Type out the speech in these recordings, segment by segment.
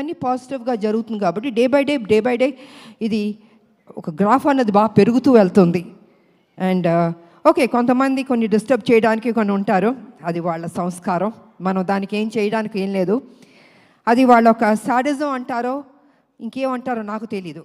అన్నీ పాజిటివ్గా జరుగుతుంది కాబట్టి day by day day by day ఇది ఒక గ్రాఫ్ అన్నది బాగా పెరుగుతూ వెళ్తుంది. అండ్ ఓకే uh, కొంతమంది కొన్ని డిస్టర్బ్ చేయడానికి కొన్ని ఉంటారు. అది వాళ్ళ సంస్కారం. మనం దానికి ఏం చేయడానికి ఏం లేదు. అది వాళ్ళ ఒక సాడిజం అంటారో ఇంకేమంటారో నాకు తెలీదు.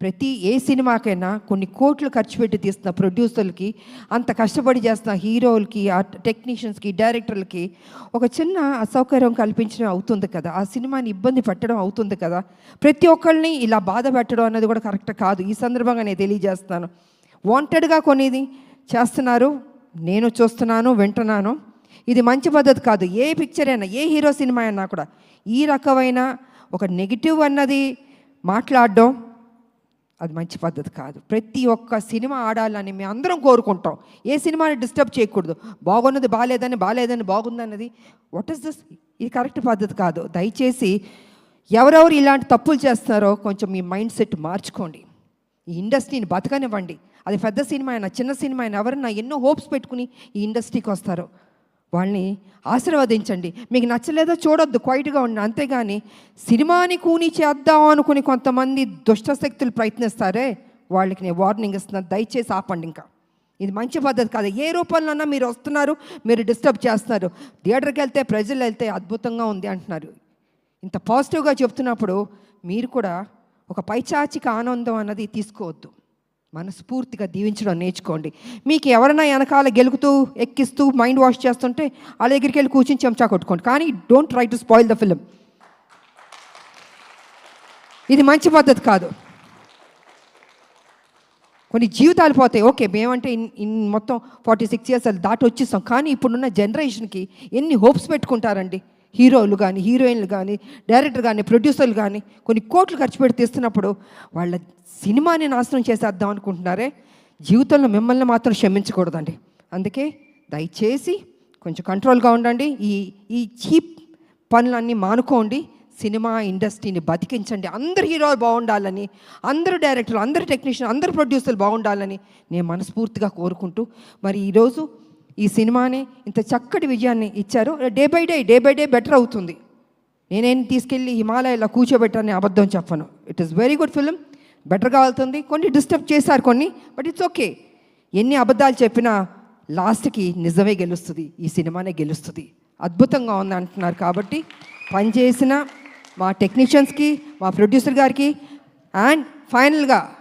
ప్రతి ఏ సినిమాకైనా కొన్ని కోట్లు ఖర్చు పెట్టి తీస్తున్న ప్రొడ్యూసర్లకి అంత కష్టపడి చేస్తున్న హీరోలకి ఆ టెక్నీషియన్స్కి డైరెక్టర్లకి ఒక చిన్న అసౌకర్యం కల్పించడం అవుతుంది కదా. ఆ సినిమాని ఇబ్బంది పెట్టడం అవుతుంది కదా. ప్రతి ఒక్కళ్ళని ఇలా బాధ పెట్టడం అన్నది కూడా కరెక్ట్ కాదు. ఈ సందర్భంగా నేను తెలియజేస్తాను. వాంటెడ్గా కొనేది చేస్తున్నారు. నేను చూస్తున్నాను వింటున్నాను. ఇది మంచి పద్ధతి కాదు. ఏ పిక్చర్ అయినా ఏ హీరో సినిమా అయినా కూడా ఈ రకమైన ఒక నెగిటివ్ అన్నది మాట్లాడడం అది మంచి పద్ధతి కాదు. ప్రతి ఒక్క సినిమా ఆడాలని మేము అందరం కోరుకుంటాం. ఏ సినిమాని డిస్టర్బ్ చేయకూడదు. బాగున్నది బాగాలేదని బాగాలేదని బాగుందన్నది. వాట్ ఇస్ దిస్ ఇది కరెక్ట్ పద్ధతి కాదు. దయచేసి ఎవరెవరు ఇలాంటి తప్పులు చేస్తున్నారో కొంచెం మీ మైండ్ సెట్ మార్చుకోండి. ఈ ఇండస్ట్రీని బతకనివ్వండి. అది పెద్ద సినిమా అయినా చిన్న సినిమా అయినా ఎవరన్నా ఎన్నో హోప్స్ పెట్టుకుని ఈ ఇండస్ట్రీకి వస్తారు. వాళ్ళని ఆశీర్వదించండి. మీకు నచ్చలేదో చూడొద్దు క్వైట్గా ఉండి అంతేగాని సినిమాని కూని చేద్దాం అనుకుని కొంతమంది దుష్ట శక్తులు ప్రయత్నిస్తారే వాళ్ళకి నేను వార్నింగ్ ఇస్తున్నాను దయచేసి ఆపండి ఇంకా. ఇది మంచి పద్ధతి కాదు. ఏ రూపంలోనన్నా మీరు వస్తున్నారు మీరు డిస్టర్బ్ చేస్తున్నారు. థియేటర్కి వెళ్తే ప్రజలు వెళ్తే అద్భుతంగా ఉంది అంటున్నారు. ఇంత పాజిటివ్గా చెప్తున్నప్పుడు మీరు కూడా ఒక పైచాచిక ఆనందం అన్నది తీసుకోవద్దు. మనస్ఫూర్తిగా దీవించడం నేర్చుకోండి. మీకు ఎవరైనా వెనకాల గెలుకుతూ ఎక్కిస్తూ మైండ్ వాష్ చేస్తుంటే వాళ్ళ దగ్గరికి వెళ్ళి కూర్చుని చెంచా కొట్టుకోండి. కానీ don't try to spoil the film ఇది మంచి పద్ధతి కాదు. కొన్ని జీవితాలు పోతాయి. ఓకే మేమంటే ఇన్ ఇన్ మొత్తం ఫార్టీ సిక్స్ ఇయర్స్ దాటి వచ్చేస్తాం కానీ ఇప్పుడున్న జనరేషన్కి ఎన్ని హోప్స్ పెట్టుకుంటారండి? హీరోలు కానీ హీరోయిన్లు కానీ డైరెక్టర్ కానీ ప్రొడ్యూసర్లు కానీ కొన్ని కోట్లు ఖర్చు పెట్టి తీస్తున్నప్పుడు వాళ్ళ సినిమాని నాశనం చేసేద్దాం అనుకుంటున్నారే? జీవితంలో మిమ్మల్ని మాత్రం క్షమించకూడదండి. అందుకే దయచేసి కొంచెం కంట్రోల్గా ఉండండి. ఈ ఈ చీప్ పనులన్నీ మానుకోండి. సినిమా ఇండస్ట్రీని బతికించండి. అందరు హీరోలు బాగుండాలని అందరు డైరెక్టర్లు అందరు టెక్నీషియన్ అందరు ప్రొడ్యూసర్లు బాగుండాలని నేను మనస్ఫూర్తిగా కోరుకుంటూ మరి ఈరోజు ఈ సినిమాని ఇంత చక్కటి విజయాన్ని ఇచ్చారు. Day by day day by day better అవుతుంది. నేనేం తీసుకెళ్ళి హిమాలయలో కూర్చోబెట్టని అబద్ధం చెప్పను. It is very good film బెటర్గా వెళ్తుంది కొన్ని డిస్టర్బ్ చేశారు కొన్ని బట్ ఇట్స్ ఓకే ఎన్ని అబద్ధాలు చెప్పినా లాస్ట్కి నిజమే గెలుస్తుంది. ఈ సినిమానే గెలుస్తుంది. అద్భుతంగా ఉంది అంటున్నారు కాబట్టి పనిచేసిన మా టెక్నీషియన్స్కి మా ప్రొడ్యూసర్ గారికి అండ్ ఫైనల్గా